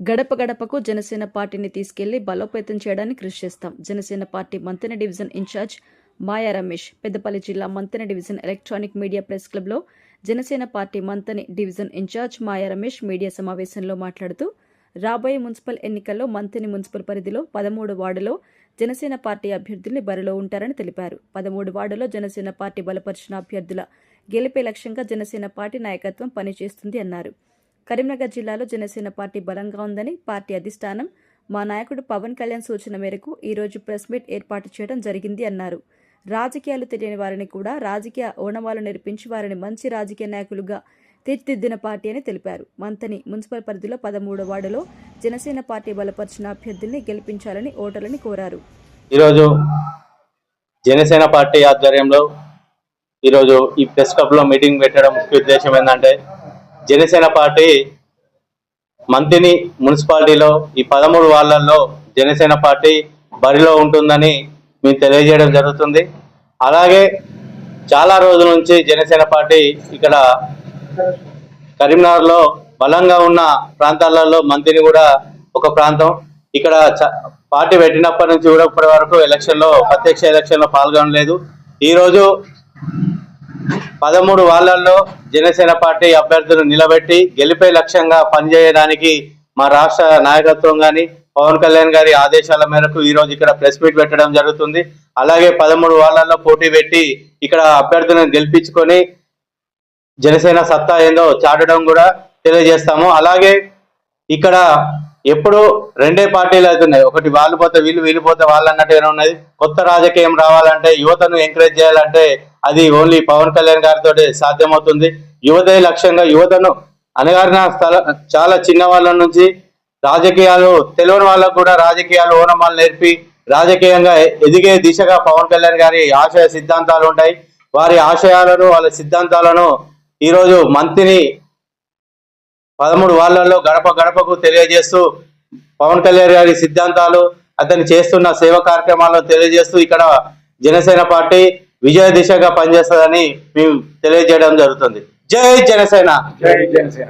గడప గడపకు జనసేన పార్టీని తీసుకెళ్ళి బలోపేతం చేయడానికి కృషి చేస్తాం. Janasena party Manthena division in charge Maya Ramesh Peddapalli జిల్లా Manthena division electronic media press క్లబ్లో Janasena party Manthani division in charge Maya Ramesh media సమావేశంలో మాట్లాడుతూ రాబోయే మున్సిపల్ ఎన్నికల్లో మంతెని మున్సిపల్ పరిధిలో పదమూడు వార్డులో జనసేన పార్టీ అభ్యర్థుల్ని బరిలో ఉంటారని తెలిపారు. పదమూడు వార్డులో జనసేన పార్టీ బలపరిచిన అభ్యర్థుల గెలిపే లక్ష్యంగా జనసేన పార్టీ నాయకత్వం పనిచేస్తుంది అన్నారు. కరీంనగర్ జిల్లాలో జనసేన పార్టీ బలంగా ఉందని పార్టీ అధిష్టానం మా నాయకుడు పవన్ కళ్యాణ్ సూచన మేరకు ఈరోజు ప్రెస్ మీట్ ఏర్పాటు చేయడం జరిగింది అన్నారు. రాజకీయాలు తెలియని వారిని కూడా రాజకీయ ఓనమాలు నేర్పించి వారిని మంచి రాజకీయ నాయకులుగా తీర్చిదిద్దిన పార్టీ అని తెలిపారు. మంతని మున్సిపల్ పరిధిలో పదమూడో వార్డులో జనసేన పార్టీ బలపరిచిన అభ్యర్థుల్ని గెలిపించాలని ఓటర్లని కోరారు. ఈరోజు జనసేన పార్టీ ఆధ్వర్యంలో ఈరోజు ఈ ప్రెస్ క్లబ్లో మీటింగ్ పెట్టడం ముఖ్య ఉద్దేశం ఏంటంటే జనసేన పార్టీ మంత్రిని మున్సిపాలిటీలో ఈ పదమూడు వార్డులలో జనసేన పార్టీ బరిలో ఉంటుందని మేము తెలియజేయడం జరుగుతుంది. అలాగే చాలా రోజుల నుంచి జనసేన పార్టీ ఇక్కడ కరీంనగర్లో బలంగా ఉన్న ప్రాంతాలలో మంత్రిని కూడా ఒక ప్రాంతం. ఇక్కడ చ- పార్టీ పెట్టినప్పటి నుంచి కూడా ఇప్పటి వరకు ఎలక్షన్లో ప్రత్యక్ష ఎలక్షన్లో పాల్గొనలేదు. ఈరోజు పదమూడు వాళ్ళలో జనసేన పార్టీ అభ్యర్థులు నిలబెట్టి గెలిపే లక్ష్యంగా పనిచేయడానికి మా రాష్ట్ర నాయకత్వం గాని పవన్ కళ్యాణ్ గారి ఆదేశాల మేరకు ఈ రోజు ఇక్కడ ప్రెస్ మీట్ పెట్టడం జరుగుతుంది. అలాగే పదమూడు వాళ్ళలో పోటీ పెట్టి ఇక్కడ అభ్యర్థులను గెలిపించుకొని జనసేన సత్తా ఏందో చాటడం కూడా తెలియజేస్తాము. అలాగే ఇక్కడ ఎప్పుడు రెండే పార్టీలు అవుతున్నాయి. ఒకటి వాళ్ళు పోతే వీళ్ళు వీళ్ళు పోతే వాళ్ళు అన్నట్టుగానే ఉన్నది? కొత్త రాజకీయం రావాలంటే యువతను ఎంకరేజ్ చేయాలంటే అది ఓన్లీ పవన్ కళ్యాణ్ గారితో సాధ్యమవుతుంది. యువతే లక్ష్యంగా యువతను అనగారిన స్థల చాలా చిన్న వాళ్ళ నుంచి రాజకీయాలు తెలియని వాళ్ళకు కూడా రాజకీయాలు ఓనమాలు నేర్పి రాజకీయంగా ఎదిగే దిశగా పవన్ కళ్యాణ్ గారి ఆశయ సిద్ధాంతాలు ఉంటాయి. వారి ఆశయాలను వాళ్ళ సిద్ధాంతాలను ఈరోజు మంత్రిని పదమూడు వాళ్ళల్లో గడప గడపకు తెలియజేస్తూ పవన్ కళ్యాణ్ గారి సిద్ధాంతాలు అతను చేస్తున్న సేవ కార్యక్రమాలను తెలియజేస్తూ ఇక్కడ జనసేన పార్టీ విజయ దిశగా పనిచేస్తుందని మేము తెలియజేయడం జరుగుతుంది. జై జనసేన! జై జనసేన!